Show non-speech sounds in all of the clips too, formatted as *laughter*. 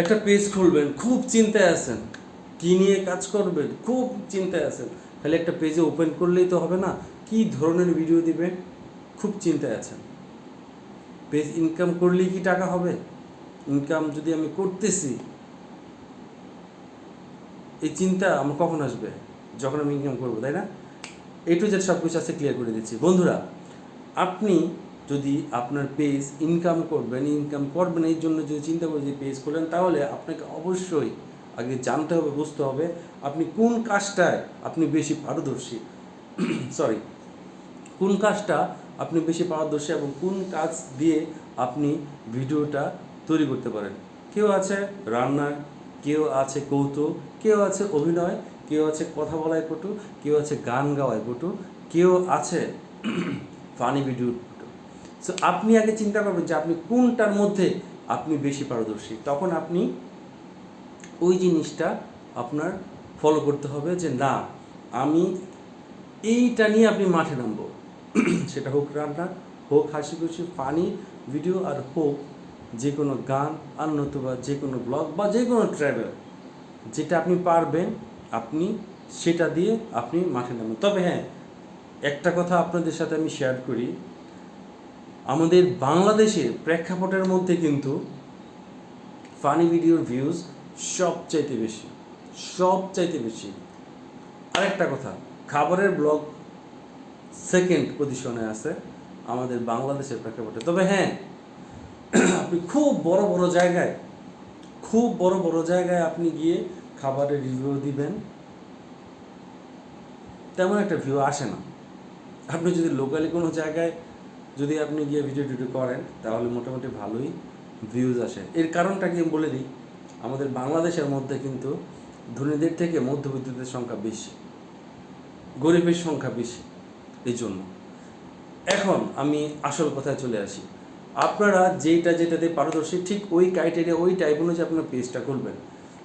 একটা পেজ খুলবেন, খুব চিন্তায় আছেন। কি নিয়ে কাজ করবেন? খুব চিন্তায় আছেন। তাহলে একটা পেজে ওপেন করলেই তো হবে না। কি ধরনের ভিডিও দিবেন? খুব চিন্তায় আছেন। পেজ ইনকাম করলেই কি টাকা হবে? ইনকাম যদি আমি করতেছি, এই চিন্তা আমার কখন আসবে? যখন আমি ইনকাম করব, তাই না? এই টু জেড সব কিছু আছে ক্লিয়ার করে দিচ্ছি। বন্ধুরা, আপনি যদি আপনার পেজ ইনকাম করবেন ইনকাম করবেন, এই জন্য যদি চিন্তা করে যে পেজ করলেন, তাহলে আপনাকে অবশ্যই আগে জানতে হবে, বুঝতে হবে আপনি কোন কাজটায় আপনি বেশি পারদর্শী। *clears throat* সরি কোন কাজটা আপনি বেশি পারদর্শী এবং কোন কাজ দিয়ে আপনি ভিডিওটা তৈরি করতে পারেন। কেউ আছে রান্নার কেউ আছে কৌতুক, কেউ আছে অভিনয়, কেউ আছে কথা বলায় পটু, কেউ আছে গান গাওয়ায় পটু, কেউ আছে *clears throat* ফানি ভিডিও সো আপনি আগে চিন্তা করবেন যে আপনি কোনটার মধ্যে আপনি বেশি পারদর্শী। তখন আপনি ওই জিনিসটা আপনার ফলো করতে হবে যে না, আমি এইটা নিয়ে আপনি মাঠে নামবো। *clears throat* সেটা হোক রান্না, হোক হাসি খুশি ফানি ভিডিও আর হোক যে কোনো গান আর নতুবা যে কোনো ব্লগ বা যে কোনো ট্রাভেল যেটা আপনি পারবেন, আপনি সেটা দিয়ে আপনি মাঠে নামবেন। তবে হ্যাঁ একটা কথা আপনাদের সাথে আমি শেয়ার করি। আমাদের বাংলাদেশের প্রেক্ষাপটের মধ্যে কিন্তু ফানি ভিডিওর ভিউজ সবচাইতে বেশি সবচাইতে বেশি। আরেকটা কথা, খাবারের ব্লগ সেকেন্ড পজিশনে আছে আমাদের বাংলাদেশের প্রেক্ষাপটে। তবে হ্যাঁ আপনি খুব বড় বড় জায়গায়, খুব বড় বড় জায়গায় আপনি গিয়ে খাবারের রিভিউ দিবেন, তেমন একটা ভিউ আসে না। আপনি যদি লোকালি কোনো জায়গায় যদি আপনি গিয়ে ভিডিও টিডিও করেন, তাহলে মোটামুটি ভালোই ভিউজ আসে। এর কারণটা কি বলে দিই, আমাদের বাংলাদেশের মধ্যে কিন্তু ধনীদের থেকে মধ্যবিত্তদের সংখ্যা বেশি, গরিবের সংখ্যা বেশি, এই জন্য। এখন আমি আসল কথায় চলে আসি। আপনারা যেইটা যেটাতে পারদর্শী, ঠিক ওই ক্রাইটেরিয়া ওই টাইপ অনুযায়ী আপনার পেজটা খুলবেন।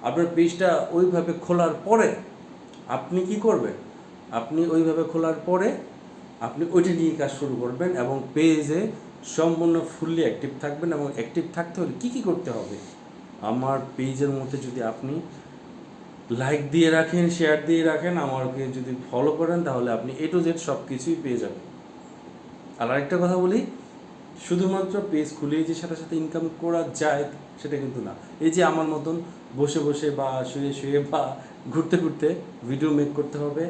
আপনার পেজটা ওইভাবে খোলার পরে আপনি কি করবেন? আপনি ওইভাবে খোলার পরে আপনি ওইটা নিয়ে কাজ শুরু করবেন এবং পেজে সম্পূর্ণ ফুললি অ্যাক্টিভ থাকবেন এবং অ্যাক্টিভ থাকতে হলে কী কী করতে হবে? আমার পেজের মধ্যে যদি আপনি লাইক দিয়ে রাখেন শেয়ার দিয়ে রাখেন, আমাকে যদি ফলো করেন, তাহলে আপনি এ টু জেড সব কিছুই পেয়ে যাবেন। আর আরেকটা কথা বলি, শুধুমাত্র পেজ খুলেই যে সাথে সাথে ইনকাম করা যায়, সেটা কিন্তু না। এই যে আমার মতন বসে বসে বা শুয়ে শুয়ে বা ঘুরতে ঘুরতে ভিডিও মেক করতে হবে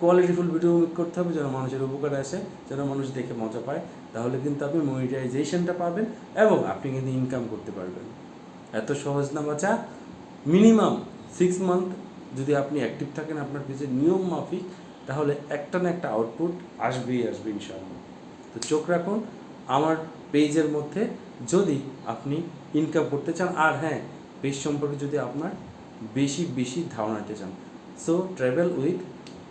কোয়ালিটিফুল ভিডিও মেক করতে হবে, যেন মানুষের উপকার আসে, যেন মানুষ দেখে মজা পায়। তাহলে কিন্তু আপনি মনিটাইজেশনটা পাবেন এবং আপনি কিন্তু ইনকাম করতে পারবেন। এত সহজ না বাচ্চা মিনিমাম সিক্স মান্থ যদি আপনি অ্যাক্টিভ থাকেন আপনার পেজের নিয়ম মাফিক, তাহলে একটা না একটা আউটপুট আসবেই আসবে ইনশাআল্লাহ। তো চোখ রাখুন, আমার পেজের মধ্যে যদি আপনি ইনকাম করতে চান, আর হ্যাঁ পেজ সম্পর্কে যদি আপনার বেশি বেশি ধারণা নিতে চান। সো ট্রাভেল উইথ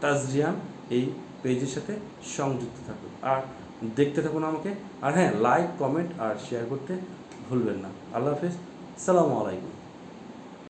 তাজরিয়ান এই পেজের সাথে সংযুক্ত থাকুন। আর দেখতে থাকুন আমাকে। আর হ্যাঁ লাইক কমেন্ট আর শেয়ার করতে ভুলবেন না। আল্লাহ হাফেজ। সালামু আলাইকুম।